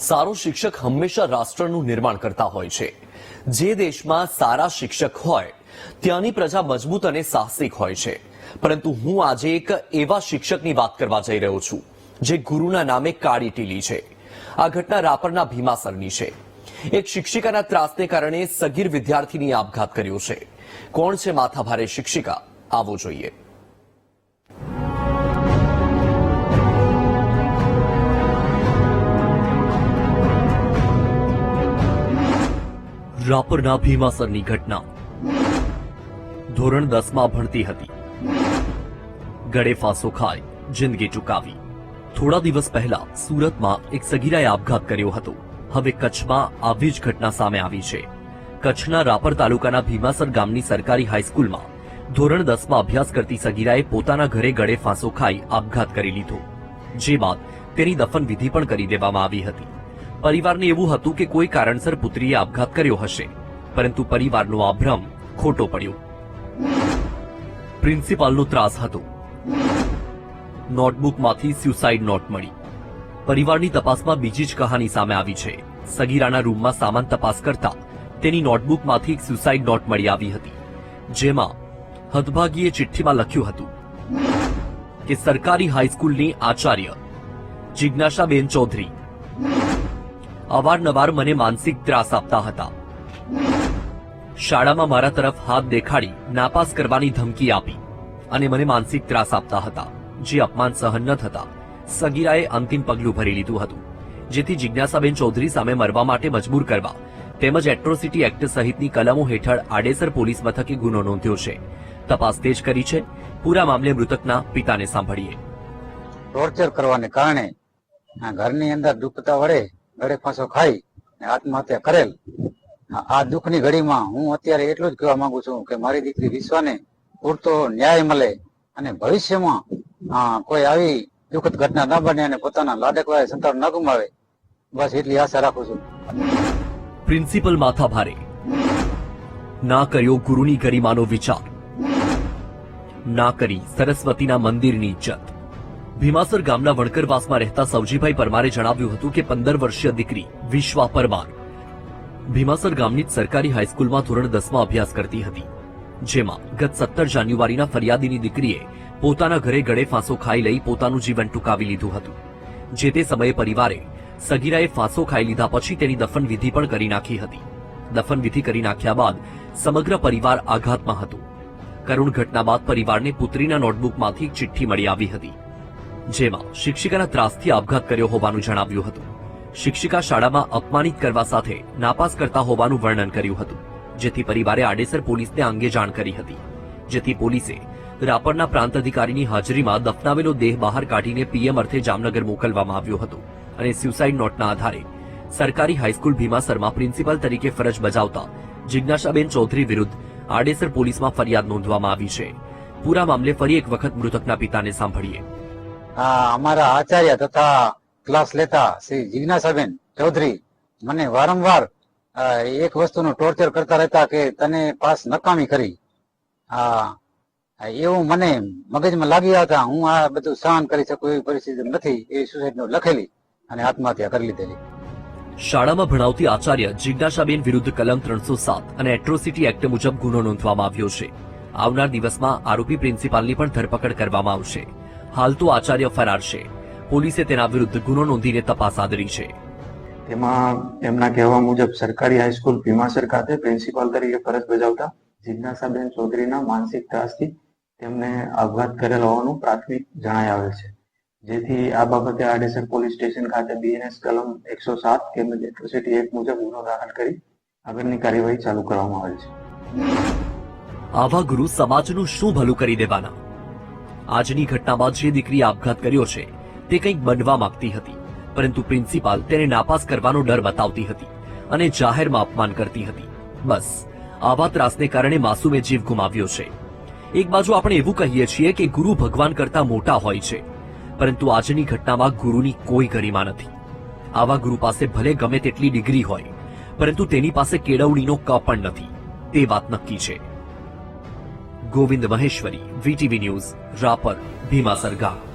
સારો શિક્ષક હંમેશા રાષ્ટ્રનું નિર્માણ કરતા હોય છે. જે દેશમાં સારા શિક્ષક હોય, ત્યાંની પ્રજા મજબૂત અને સાહસિક હોય છે. પરંતુ હું આજે એક એવા શિક્ષકની વાત કરવા જઈ રહ્યો છું, જે ગુરુના નામે કાળી ટીલી છે. આ ઘટના રાપરના ભીમાસરની છે. એક શિક્ષિકાના ત્રાસને કારણે સગીર વિદ્યાર્થીની આપઘાત કર્યો છે. કોણ છે માથાભારે શિક્ષિકા? આવો જોઈએ. રાપરના ભીમાસરની ઘટના. ધોરણ દસમાં ભણતી હતી. ગળે ફાંસો ખાઈ જિંદગી ચૂકાવી. થોડા દિવસ પહેલા સુરતમાં એક સગીરાએ આપઘાત કર્યો હતો. હવે કચ્છમાં આવી જ ઘટના સામે આવી છે. કચ્છના રાપર તાલુકાના ભીમાસર ગામની સરકારી હાઈસ્કૂલમાં ધોરણ દસમાં અભ્યાસ કરતી સગીરાએ પોતાના ઘરે ગળે ફાંસો ખાઈ આપઘાત કરી લીધો. જે બાદ તેની દફન વિધિ પણ કરી દેવામાં આવી હતી. પરિવારને એવું હતું કે કોઈ કારણસર પુત્રીએ આપઘાત કર્યો હશે, પરંતુ પરિવારનો આ ભ્રમ ખોટો પડ્યો. પ્રિન્સિપાલનો ત્રાસ હતો. નોટબુકમાંથી સ્યુસાઇડ નોટ મળી. પરિવારની તપાસમાં બીજી જ કહાની સામે આવી છે. સગીરાના રૂમમાં સામાન તપાસ કરતા તેની નોટબુકમાંથી એક સ્યુસાઇડ નોટ મળી આવી હતી, જેમાં હદભાગીએ ચિઠ્ઠીમાં લખ્યું હતું કે સરકારી હાઈસ્કૂલની આચાર્ય જિજ્ઞાસાબેન ચૌધરી અવારનવાર મને માનસિક ત્રાસ આપતા હતા. શાળામાં મારા તરફ હાથ દેખાડી નાપાસ કરવાની ધમકી આપી અને મને માનસિક ત્રાસ આપતા હતા, જે અપમાન સહન ન થતા. સગીરાએ અંતિમ પગલું ભરી લીધું હતું, જેથી જિજ્ઞાસાબેન ચૌધરી સામે મરવા માટે મજબૂર કરવા તેમજ એટ્રોસિટી એક્ટ સહિતની કલમો હેઠળ આડેસર પોલીસ મથકે ગુનો નોંધ્યો છે. તપાસ તેજ કરી છે. પૂરા મામલે મૃતકના પિતાને સાંભળીએ. ટોર્ચર કરવાને કારણે ઘરની અંદર દુખતા વડે ગળે ફાંસો ખાઈ આત્મહત્યા કરેલ. આ- દુઃખની ઘડીમાં હું અત્યારે એટલું જ કહેવા માંગુ છું કે મારી દીકરી વિશ્વાને પૂરતો ન્યાય મળે અને ભવિષ્યમાં કોઈ આવી દુઃખદ ઘટના ન બને અને પોતાના લાડકવાય સંતાન ન ગુમાવે. બસ એટલી આશા રાખું છું. પ્રિન્સિપલ માથા ભારે. ના કર્યો ગુરુની ગરિમાનો વિચાર. ના કરી સરસ્વતીના મંદિરની ઇજ્જત. ભીમાસર ગામના વણકરવાસમાં રહેતા સવજીભાઈ પરમારે જણાવ્યું હતું કે પંદર વર્ષીય દીકરી વિશ્વા પરમાર ભીમાસર ગામની જ સરકારી હાઈસ્કૂલમાં ધોરણ દસમાં અભ્યાસ કરતી હતી, જેમાં ગત સત્તર જાન્યુઆરીના ફરિયાદીની દીકરીએ પોતાના ઘરે ગળે ફાંસો ખાઈ લઈ પોતાનું જીવન ટૂંકાવી લીધું હતું, જે તે સમયે પરિવારે સગીરાએ ફાંસો ખાઈ લીધા પછી તેની દફન વિધિ પણ કરી નાખી હતી. દફન વિધિ કરી નાખ્યા બાદ સમગ્ર પરિવાર આઘાતમાં હતું. કરુણ ઘટના બાદ પરિવારને પુત્રીના નોટબુકમાંથી ચિઠ્ઠી મળી આવી હતી. જેમાં શિક્ષિકાના ત્રાસથી આપઘાત કર્યો હોવાનું જણાવ્યું હતું. શિક્ષિકા શાળામાં અપમાનિત કરવા સાથે નાપાસ કરતા હોવાનું વર્ણન કર્યું હતું, જેથી પરિવારે આડેસર પોલીસને અંગે જાણ કરી હતી. જેથી પોલીસે રાપરના પ્રાંત અધિકારીની હાજરીમાં દફનાવેલો દેહ બહાર કાઢીને પીએમ અર્થે જામનગર મોકલવામાં આવ્યો હતો અને સ્યુસાઇડ નોટના આધારે સરકારી હાઈસ્કૂલ ભીમાસરમાં પ્રિન્સિપાલ તરીકે ફરજ બજાવતા જિજ્ઞાસાબેન ચૌધરી વિરુદ્ધ આડેસર પોલીસમાં ફરિયાદ નોંધવામાં આવી છે. પૂરા મામલે ફરી એક વખત મૃતકના પિતાને સાંભળીએ. અમારા આચાર્ય તથા ક્લાસ લેતા શ્રી જિજ્ઞાસાબેન ચૌધરી મને વારંવાર એક વસ્તુનું ટોર્ચર કરતા રહેતા કે તને પાસ નકામી કરી. હા એવું મને મગજમાં લાગી હતા, હું આ બધું સહન કરી શકું એવી પરિસ્થિતિ નથી, એ સુસાઇડ લખેલી અને આત્મહત્યા કરી લીધેલી. શાળામાં ભણાવતી આચાર્ય જિજ્ઞાસાબેન વિરુદ્ધ કલમ ત્રણસો સાત અને એટ્રોસિટી એક્ટ મુજબ ગુનો નોંધવામાં આવ્યો છે. આવનાર દિવસમાં આરોપી પ્રિન્સિપાલની પણ ધરપકડ કરવામાં આવશે. હાલ તો આચાર્ય ફરાર છે. પોલીસે તેના વિરુદ્ધ ગુનો નોંધીને તપાસ આદરી છે. તેમાં એમના કહેવા મુજબ સરકારી હાઈસ્કૂલ ભીમાસર ખાતે પ્રિન્સિપાલ તરીકે ફરજ બજાવતા જિજ્ઞાસાબેન ચૌધરીના માનસિક ત્રાસથી તેમને આપઘાત કરેલ હોવાનું પ્રાથમિક જણાય આવેલ છે. જેથી આ બાબતે આડેસર પોલીસ સ્ટેશન ખાતે બીએનએસ કલમ એકસો સાત તેમજ એટ્રોસિટી એક્ટ મુજબ ગુનો દાખલ કરી આગળની કાર્યવાહી ચાલુ કરવામાં આવેલ છે. આવા ગુરુ સમાજનું શું ભલું કરી દેવાના? આજની ઘટના બાદ જે દીકરી આપઘાત કર્યો છે, તે કંઈક બનવા માંગતી હતી, પરંતુ પ્રિન્સિપાલ તેને નાપાસ કરવાનો ડર બતાવતી હતી અને જાહેરમાં અપમાન કરતી હતી. બસ, આવા ત્રાસને કારણે માસુમે જીવ ગુમાવ્યો છે. એક બાજુ આપણે એવું કહીએ છીએ કે ગુરુ ભગવાન કરતા મોટા હોય છે, પરંતુ આજની ઘટનામાં ગુરુની કોઈ ગરિમા નથી. આવા ગુરુ પાસે ભલે ગમે તેટલી ડિગ્રી હોય, પરંતુ તેની પાસે કેળવણીનો ક પણ નથી. તે વાત નક્કી છે. ગોવિંદ મહેશ્વરી વીટીવી ન્યૂઝ રાપર ભીમાસર ગામ